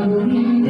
Govinda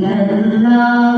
illallah